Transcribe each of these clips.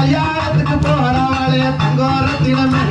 ஐயாத்துக்கு போற வளைய தங்கோர தினமே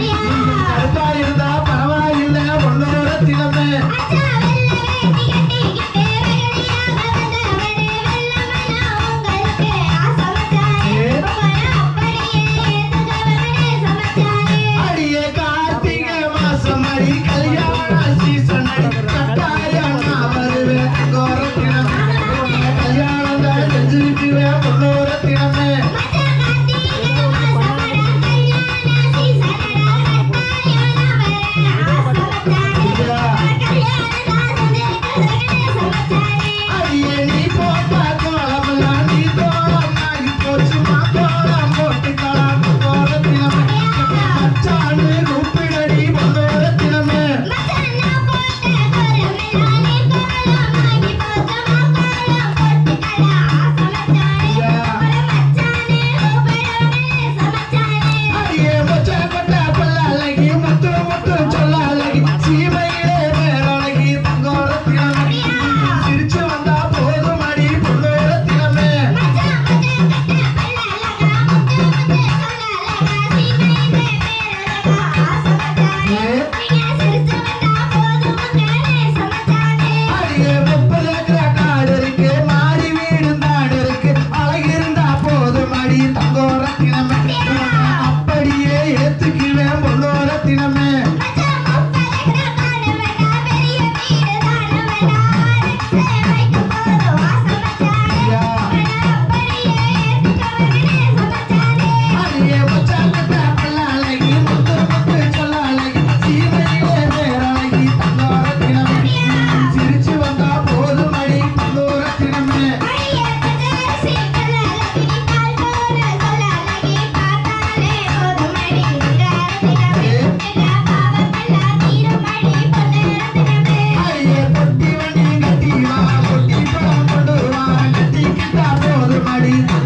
Thank you.